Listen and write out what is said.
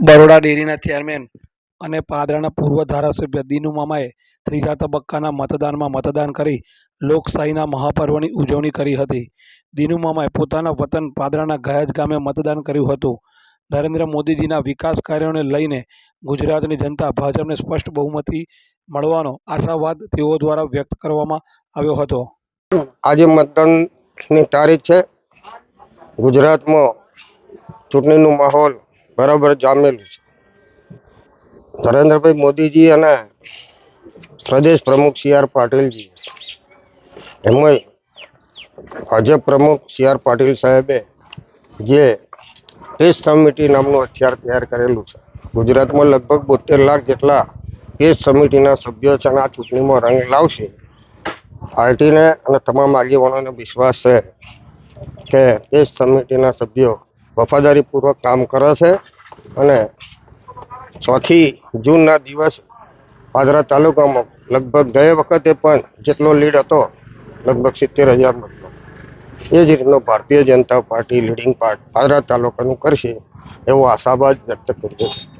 બરોડા ડેરીના ચેરમેન અને પાદરાના પૂર્વ ધારાસભ્ય દિનુ મામાએ ત્રીજા તબક્કાના મતદાનમાં મતદાન કરી લોકશાહીના મહાપર્વની ઉજવણી કરી હતી. દિનુ મામાએ પોતાના વતન પાદરાના ગયાજ ગામે મતદાન કર્યું હતું. નરેન્દ્ર મોદીજીના વિકાસ કાર્યોને લઈને ગુજરાતની જનતા ભાજપને સ્પષ્ટ બહુમતી મળવાનો આશાવાદ તેઓ દ્વારા વ્યક્ત કરવામાં આવ્યો હતો. આજે મતદાનની તારીખ છે. ગુજરાતમાં ચૂંટણીનું માહોલ બરાબર જામેલું છે. નરેન્દ્રભાઈ મોદીજી અને પ્રદેશ પ્રમુખ સી આર પાટીલજી. એમાં ભાજપ પ્રમુખ સી આર પાટીલ સાહેબે જે કેસ કમિટી નામનું હથિયાર તૈયાર કરેલું છે. ગુજરાતમાં લગભગ બોતેર લાખ જેટલા કેસ સમિતિના સભ્યો છે અને આ ચૂંટણીમાં રંગ લાવશે. પાર્ટીને અને તમામ આગેવાનોને વિશ્વાસ છે કે કેસ સમિતિના સભ્યો વફાદારીપૂર્વક કામ કરે છે અને ચોથી જૂનના દિવસ પાદરા તાલુકામાં લગભગ ગયા વખતે પણ જેટલો લીડ હતો, લગભગ સિત્તેર હજાર એ જ રીતનો Bharatiya Janata Party leading part Padra તાલુકાનું કરશે એવો આશાવાદ વ્યક્ત કર્યો છે.